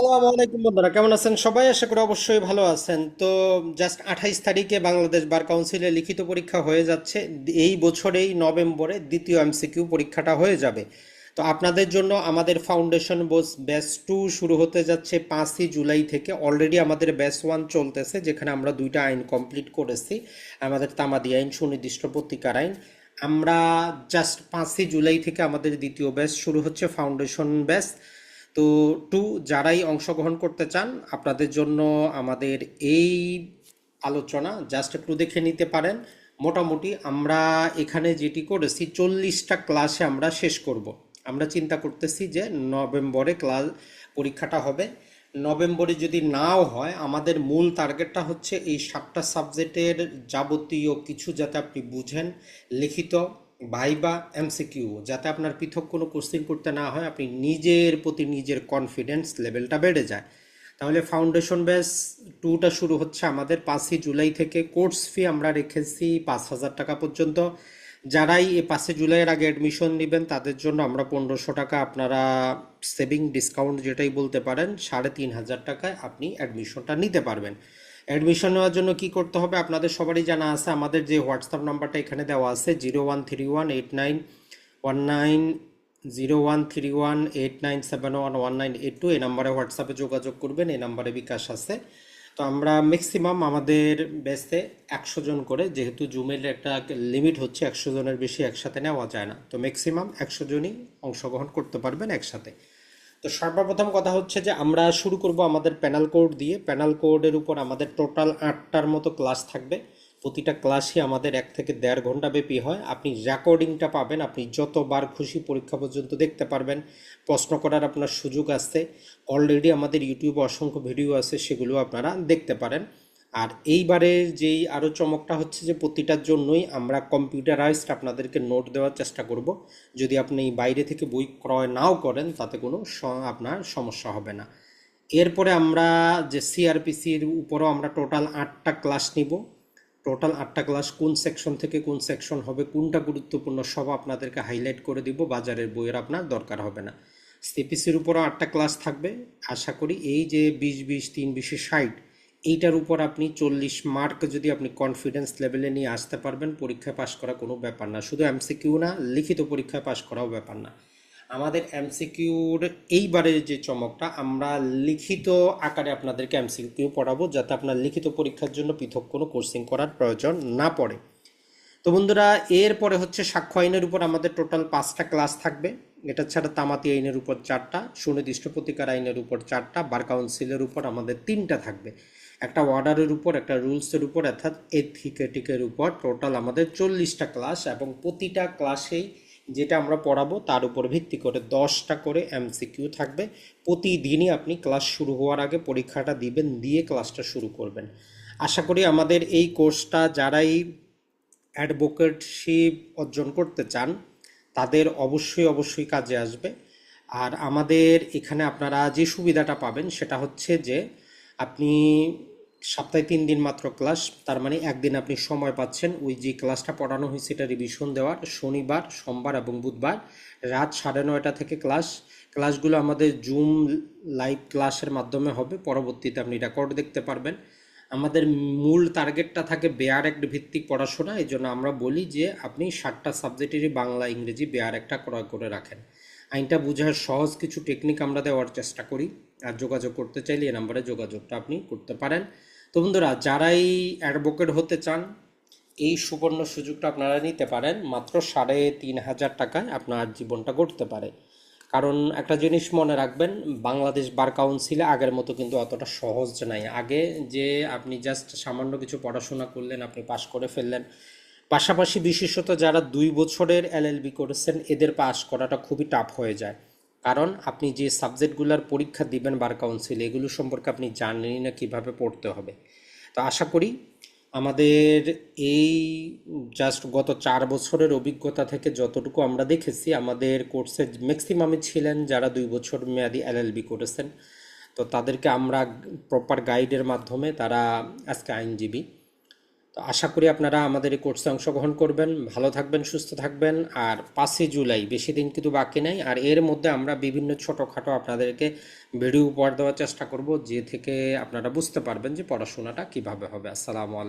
আসসালামু আলাইকুম বন্ধুরা, কেমন আছেন? সবাই আশা করি অবশ্যই ভালো আছেন। তো জাস্ট আঠাইশ তারিখে বাংলাদেশ বার কাউন্সিলে লিখিত পরীক্ষা হয়ে যাচ্ছে। এই বছরেই নভেম্বরে দ্বিতীয় এমসিকিউ পরীক্ষাটা হয়ে যাবে। তো আপনাদের জন্য আমাদের ফাউন্ডেশন বোস ব্যাচ টু শুরু হতে যাচ্ছে পাঁচই জুলাই থেকে। অলরেডি আমাদের ব্যাচ ওয়ান চলতেছে, যেখানে আমরা দুইটা আইন কমপ্লিট করেছি। আমাদের তামাদি আইন, সুনির্দিষ্ট পত্রিকার আইন। আমরা জাস্ট পাঁচই জুলাই থেকে আমাদের দ্বিতীয় ব্যাচ শুরু হচ্ছে ফাউন্ডেশন ব্যাচ তো টু যারাই অংশগ্রহণ করতে চান, আপনাদের জন্য আমাদের এই আলোচনা জাস্ট একটু দেখে নিতে পারেন। মোটামুটি আমরা এখানে যেটি করেছি, চল্লিশটা ক্লাসে আমরা শেষ করব। আমরা চিন্তা করতেছি যে নভেম্বরে ক্লাস পরীক্ষাটা হবে। নভেম্বরে যদি নাও হয়, আমাদের মূল টার্গেটটা হচ্ছে এই সাতটা সাবজেক্টের যাবতীয় কিছু যাতে আপনি বুঝেন, লিখিত। ভাইবা এমসিকিউ যাতে আপনার পৃথক কোনো কোশ্চিন করতে না হয়, আপনি নিজের প্রতি নিজের কনফিডেন্স লেভেলটা বেড়ে যায়। তাহলে ফাউন্ডেশন ব্যাচ টুটা শুরু হচ্ছে আমাদের পাঁচই জুলাই থেকে। কোর্স ফি আমরা রেখেছি পাঁচ হাজার টাকা পর্যন্ত। যারাই এই পাঁচই জুলাইয়ের আগে অ্যাডমিশন নেবেন, তাদের জন্য আমরা পনেরোশো টাকা আপনারা সেভিং ডিসকাউন্ট যেটাই বলতে পারেন, সাড়ে তিন হাজার টাকায় আপনি অ্যাডমিশনটা নিতে পারবেন। অ্যাডমিশন নেওয়ার জন্য কি করতে হবে আপনাদের সবারই জানা আছে। আমাদের যে হোয়াটসঅ্যাপ নাম্বারটা এখানে দেওয়া আছে zero one three one eight nine one nine zero one three one eight nine seven one one nine eight two এই নাম্বারে হোয়াটসঅ্যাপে যোগাযোগ করবেন, এই নাম্বারে বিকাশ আছে। তো আমরা ম্যাক্সিমাম আমাদের বেসে একশো জন করে, যেহেতু জুমের একটা লিমিট হচ্ছে, একশো জনের বেশি একসাথে নেওয়া যায় না। তো ম্যাক্সিমাম একশো জনই অংশগ্রহণ করতে পারবেন একসাথে। তো সর্বপ্রথম কথা হচ্ছে যে আমরা শুরু করব আমাদের প্যানাল কোড দিয়ে। প্যানাল কোডের উপর আমাদের টোটাল আটটার মতো ক্লাস থাকবে। প্রতিটা ক্লাসই আমাদের এক থেকে দেড় ঘণ্টা ব্যাপী হয়। আপনি রেকর্ডিংটা পাবেন, আপনি যতবার খুশি পরীক্ষা পর্যন্ত দেখতে পারবেন। প্রশ্ন করার আপনার সুযোগ আসছে অলরেডি আমাদের ইউটিউবে অসংখ্য ভিডিও আছে, সেগুলো আপনারা দেখতে পারেন। আর এইবারের যেই আরও চমকটা হচ্ছে যে প্রতিটার জন্যই আমরা কম্পিউটারাইজড আপনাদেরকে নোট দেওয়ার চেষ্টা করব। যদি আপনি বাইরে থেকে বই ক্রয় নাও করেন, তাতে কোনো আপনার সমস্যা হবে না। এরপরে আমরা যে সিআরপিসির উপরও আমরা টোটাল আটটা ক্লাস নিব। টোটাল আটটা ক্লাস কোন সেকশন থেকে কোন সেকশন হবে, কোনটা গুরুত্বপূর্ণ, সব আপনাদেরকে হাইলাইট করে দিব। বাজারের বইয়ের আপনার দরকার হবে না। সিপিসির উপরও আটটা ক্লাস থাকবে। আশা করি এই যে বিশ বিশ, তিন বিশে ষাট এইটার উপর আপনি চল্লিশ মার্ক যদি আপনি কনফিডেন্স লেভেলে নিয়ে আসতে পারবেন পরীক্ষায় পাশ করা কোনো ব্যাপার না। শুধু এমসিকিউ না, লিখিত পরীক্ষায় পাশ করাও ব্যাপার না। আমাদের এমসিকিউর এইবারের যে চমকটা, আমরা লিখিত আকারে আপনাদেরকে এমসিকিউ পড়াবো, যাতে আপনার লিখিত পরীক্ষার জন্য পৃথক কোনো কোর্সিং করার প্রয়োজন না পড়ে। তো বন্ধুরা, এরপরে হচ্ছে সাক্ষ্য আইনের উপর আমাদের টোটাল পাঁচটা ক্লাস থাকবে। এটা ছাড়া তামাতি আইনের উপর চারটা, সুনির্দিষ্ট প্রতিকার আইনের উপর চারটা, বার কাউন্সিলের উপর আমাদের তিনটা থাকবে। একটা অর্ডারের উপর, একটা রুলসের উপর, অর্থাৎ এথিকেটিকের উপর টোটাল আমাদের চল্লিশটা ক্লাস এবং প্রতিটা ক্লাসেই যেটা আমরা পড়াবো তার উপর ভিত্তি করে দশটা করে এমসিকিউ থাকবে। প্রতিদিনই আপনি ক্লাস শুরু হওয়ার আগে পরীক্ষাটা দিবেন, দিয়ে ক্লাসটা শুরু করবেন। আশা করি আমাদের এই কোর্সটা যারাই অ্যাডভোকেটশিপ অর্জন করতে চান, তাদের অবশ্যই অবশ্যই কাজে আসবে। আর আমাদের এখানে আপনারা যে সুবিধাটা পাবেন সেটা হচ্ছে যে, আপনি সপ্তাহে তিন দিন মাত্র ক্লাস, তার মানে একদিন আপনি সময় পাচ্ছেন। ওই যে ক্লাসটা পড়ানো হয়েছে, এটা রিভিশন দেওয়ার শনিবার, সোমবার এবং বুধবার। রাত সাড়ে নয়টা থেকে ক্লাস। ক্লাসগুলো আমাদের জুম লাইভ ক্লাসের মাধ্যমে হবে। পরবর্তীতে আপনি রেকর্ড দেখতে পারবেন। আমাদের মূল টার্গেটটা থাকে বেয়ার এক ভিত্তিক পড়াশোনা। এই জন্য আমরা বলি যে আপনি ষাটটা সাবজেক্টেরই বাংলা, ইংরেজি বেয়ার একটা ক্রয় করে রাখেন। আইনটা বোঝার সহজ কিছু টেকনিক আমরা দেওয়ার চেষ্টা করি। আর যোগাযোগ করতে চাইলে এই নাম্বারে যোগাযোগটা আপনি করতে পারেন। তো বন্ধুরা, যারাই অ্যাডভোকেট হতে চান, এই সুবর্ণ সুযোগটা আপনারা নিতে পারেন। মাত্র সাড়ে তিন হাজার টাকায় আপনার জীবনটা গড়তে পারে। কারণ একটা জিনিস মনে রাখবেন, বাংলাদেশ বার কাউন্সিলে আগের মতো কিন্তু অতটা সহজ নাই। আগে যে আপনি জাস্ট সামান্য কিছু পড়াশোনা করলেন, আপনি পাশ করে ফেললেন। পাশাপাশি বিশেষত যারা দুই বছরের এলএলবি করেছেন, এদের পাশ করাটা খুবই টাফ হয়ে যায়। কারণ আপনি যে সাবজেক্টগুলোর পরীক্ষা দিবেন বার কাউন্সিল, এগুলো সম্পর্কে আপনি জানেনই না কীভাবে পড়তে হবে। তো আশা করি আমাদের এই জাস্ট গত চার বছরের অভিজ্ঞতা থেকে যতটুকু আমরা দেখেছি, আমাদের কোর্সে ম্যাক্সিমামে ছিলেন যারা দুই বছর মেয়াদি এলএলবি করেছেন। তো তাদেরকে আমরা প্রপার গাইডের মাধ্যমে তারা আজকে আইনজীবী। আশা করি আপনারা আমাদের এই কোর্সে অংশগ্রহণ করবেন। ভালো থাকবেন, সুস্থ থাকবেন। আর পাঁচই জুলাই, বেশি দিন কিন্তু বাকি নাই। আর এর মধ্যে আমরা বিভিন্ন ছোটোখাটো আপনাদেরকে ভিডিও উপহার দেওয়ার চেষ্টা করব, যে থেকে আপনারা বুঝতে পারবেন যে পড়াশোনাটা কীভাবে হবে। আসসালামু আলাইকুম।